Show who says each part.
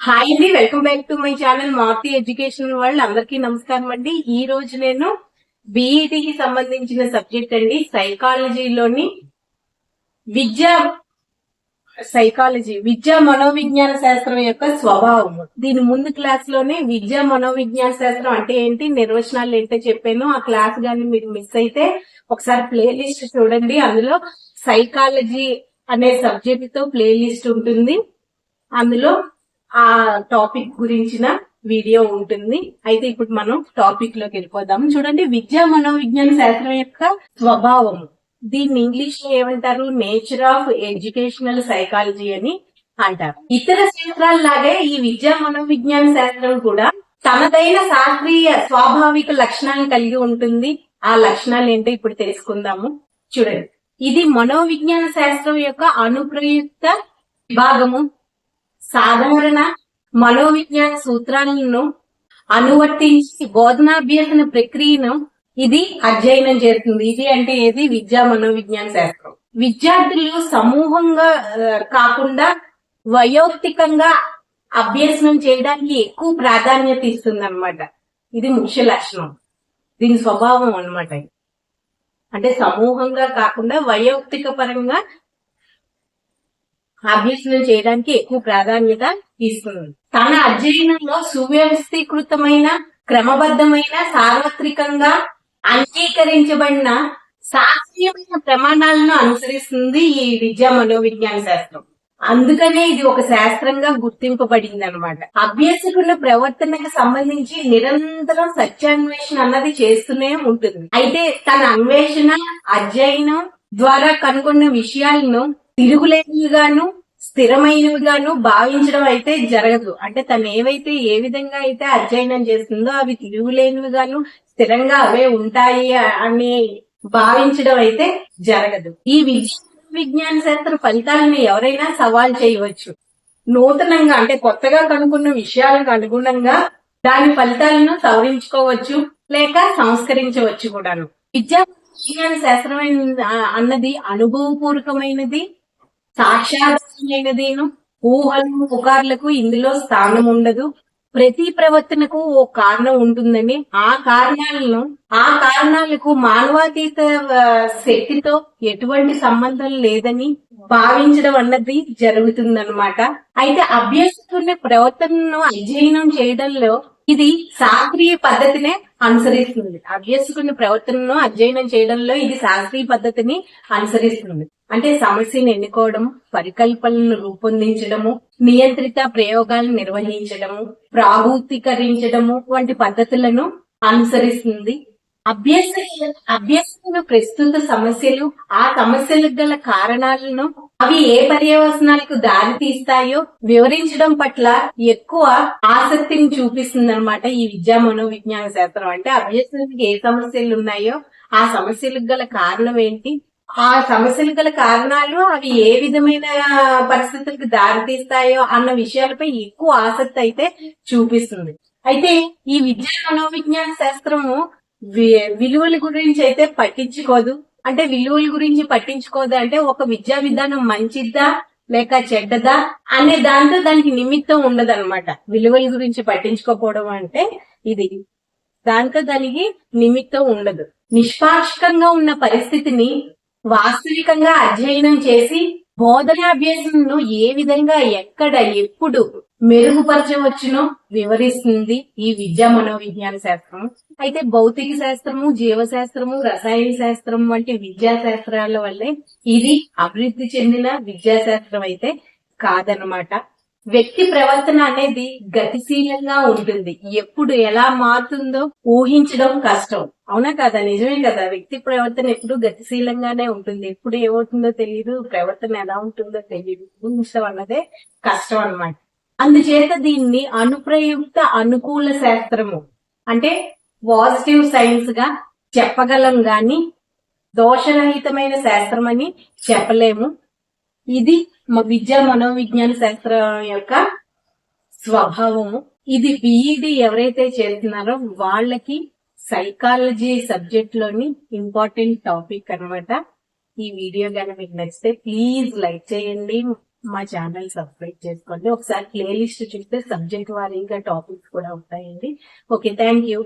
Speaker 1: Hi అండి welcome back to my channel Marthi education world అందరికీ నమస్కారం అండి. ఈ రోజు నేను బీఈటీకి సంబంధించిన సబ్జెక్ట్ అండి సైకాలజీలోని విద్య సైకాలజీ విద్యా మనోవిజ్ఞాన శాస్త్రం యొక్క స్వభావం. దీని ముందు క్లాస్లోనే విద్యా మనోవిజ్ఞాన శాస్త్రం అంటే ఏంటి నిర్వచనాలు ఏంటో చెప్పాను. ఆ క్లాస్ గాని మీరు మిస్ అయితే ఒకసారి ప్లేలిస్ట్ చూడండి. అందులో సైకాలజీ అనే సబ్జెక్ట్తో ప్లేలిస్ట్ ఉంటుంది. అందులో ఆ టాపిక్ గురించిన వీడియో ఉంటుంది. అయితే ఇప్పుడు మనం టాపిక్లోకి వెళ్ళిపోదాం. చూడండి విద్యా మనోవిజ్ఞాన శాస్త్రం యొక్క స్వభావం. దీన్ని ఇంగ్లీష్లో ఏమంటారు? నేచర్ ఆఫ్ ఎడ్యుకేషనల్ సైకాలజీ అని అంటారు. ఇతర శాస్త్రాల లాగే ఈ విద్యా మనోవిజ్ఞాన శాస్త్రం కూడా తనదైన శాస్త్రీయ స్వాభావిక లక్షణాలను కలిగి ఉంటుంది. ఆ లక్షణాలు ఏంటో ఇప్పుడు తెలుసుకుందాము. చూడండి. ఇది మనోవిజ్ఞాన శాస్త్రం యొక్క అనుప్రయుక్త విభాగము సాధారణ మనోవిజ్ఞాన సూత్రాలను అనువర్తించి బోధనాభ్యసన ప్రక్రియను ఇది అధ్యయనం చేస్తుంది. ఇది అంటే ఏది? విద్యా మనోవిజ్ఞాన శాస్త్రం. విద్యార్థులు సమూహంగా కాకుండా వయోక్తికంగా అభ్యసనం చేయడానికి ఎక్కువ ప్రాధాన్యత ఇస్తుంది అనమాట ఇది ముఖ్య లక్షణం. దీని స్వభావం అన్నమాట ఇది. అంటే సమూహంగా కాకుండా వయోక్తిక పరంగా అభ్యసనం చేయడానికి ఎక్కువ ప్రాధాన్యత ఇస్తుంది. తన అధ్యయనంలో సువ్యవస్థీకృతమైన క్రమబద్ధమైన సార్వత్రికంగా అంగీకరించబడిన శాస్త్రీయమైన ప్రమాణాలను అనుసరిస్తుంది ఈ విద్యా మనోవిజ్ఞాన శాస్త్రం. అందుకనే ఇది ఒక శాస్త్రంగా గుర్తింపబడింది అనమాట అభ్యసకుల ప్రవర్తనకు సంబంధించి నిరంతరం సత్యాన్వేషణ అన్నది చేస్తూనే ఉంటుంది. అయితే తన అన్వేషణ అధ్యయనం ద్వారా కనుగొన్న విషయాలను తిరుగులేనివిగాను స్థిరమైనవిగాను భావించడం అయితే జరగదు. అంటే తను ఏవైతే ఏ విధంగా అయితే అధ్యయనం చేస్తుందో అవి తిరుగులేనివిగాను స్థిరంగా అవే ఉంటాయి అని భావించడం అయితే జరగదు. ఈ విద్య విజ్ఞాన శాస్త్ర ఫలితాలను ఎవరైనా సవాల్ చేయవచ్చు. నూతనంగా అంటే కొత్తగా కనుక్కున్న విషయాలకు అనుగుణంగా దాని ఫలితాలను సవరించుకోవచ్చు లేక సంస్కరించవచ్చు కూడాను. విద్యా విజ్ఞాన శాస్త్రమైన అన్నది అనుభవపూర్వకమైనది సాక్షాత్మైనదేను ఊహలు పుకార్లకు ఇందులో స్థానం ఉండదు. ప్రతి ప్రవర్తనకు ఓ కారణం ఉంటుందని ఆ కారణాలను ఆ కారణాలకు మానవాతీత శక్తితో ఎటువంటి సంబంధం లేదని భావించడం అన్నది జరుగుతుందన్నమాట. అయితే అభ్యసిస్తున్న ప్రవర్తనను అధ్యయనం చేయడంలో ఇది శాస్త్రీయ పద్ధతినే అనుసరిస్తుంది. అభ్యసకుని ప్రవర్తనను అధ్యయనం చేయడంలో ఇది శాస్త్రీయ పద్ధతిని అనుసరిస్తుంది. అంటే సమస్యను ఎన్నుకోవడం పరికల్పనలను రూపొందించడము నియంత్రిత ప్రయోగాలను నిర్వహించడము ప్రాభూతీకరించడము వంటి పద్ధతులను అనుసరిస్తుంది. అభ్యస అభ్యసన ప్రస్తుత సమస్యలు ఆ సమస్యలకు గల కారణాలను అవి ఏ పర్యవసనాలకు దారి తీస్తాయో వివరించడం పట్ల ఎక్కువ ఆసక్తిని చూపిస్తుంది అనమాట ఈ విద్యా మనోవిజ్ఞాన శాస్త్రం. అంటే అభ్యసనకి ఏ సమస్యలు ఉన్నాయో ఆ సమస్యలకు గల కారణం ఏంటి? ఆ సమస్యలు గల కారణాలు అవి ఏ విధమైన పరిస్థితులకు దారితీస్తాయో అన్న విషయాలపై ఎక్కువ ఆసక్తి అయితే చూపిస్తుంది. అయితే ఈ విద్యా మనోవిజ్ఞాన శాస్త్రము వి- విలువల గురించి అయితే పట్టించుకోదు. అంటే విలువల గురించి పట్టించుకోదా అంటే ఒక విద్యా విధానం మంచిదా లేక చెడ్డదా అనే దాంతో దానికి నిమిత్తం ఉండదు విలువల గురించి పట్టించుకోకపోవడం అంటే ఇది. దాంతో దానికి నిమిత్తం ఉండదు. నిష్పాక్షికంగా ఉన్న పరిస్థితిని వాస్తవికంగా అధ్యయనం చేసి బోధనాభ్యాసంను ఏ విధంగా ఎక్కడ ఎప్పుడు మెరుగుపరచవచ్చునో వివరిస్తుంది ఈ విద్యా మనోవిజ్ఞాన శాస్త్రం. అయితే భౌతిక శాస్త్రము జీవశాస్త్రము రసాయన శాస్త్రం వంటి విద్యా శాస్త్రాల వల్లే ఇది అభివృద్ధి చెందిన విద్యా శాస్త్రం అయితే కాదనమాట వ్యక్తి ప్రవర్తన అనేది గతిశీలంగా ఉంటుంది. ఎప్పుడు ఎలా మారుతుందో ఊహించడం కష్టం. అవునా కదా? నిజమే కదా? వ్యక్తి ప్రవర్తన ఎప్పుడు గతిశీలంగానే ఉంటుంది. ఎప్పుడు ఏమవుతుందో తెలియదు ప్రవర్తన ఎలా ఉంటుందో తెలియదు ఊహించడం అన్నదే కష్టం అన్నమాట. అందుచేత దీన్ని అనుప్రయుక్త అనుకూల శాస్త్రము అంటే పాజిటివ్ సైన్స్గా చెప్పగలం గాని దోషరహితమైన శాస్త్రం అని చెప్పలేము. ఇది మా విద్యా మనోవిజ్ఞాన శాస్త్రం యొక్క స్వభావము. ఇది బిఈడి ఎవరైతే చేస్తున్నారో వాళ్ళకి సైకాలజీ సబ్జెక్ట్లోని ఇంపార్టెంట్ టాపిక్ అనమాట ఈ వీడియో కనుక మీకు నచ్చితే ప్లీజ్ లైక్ చేయండి. మా ఛానల్ సబ్స్క్రైబ్ చేసుకోండి. ఒకసారి ప్లేలిస్ట్ చూస్తే సబ్జెక్ట్ వారీగా టాపిక్స్ కూడా ఉంటాయండి. Okay thank you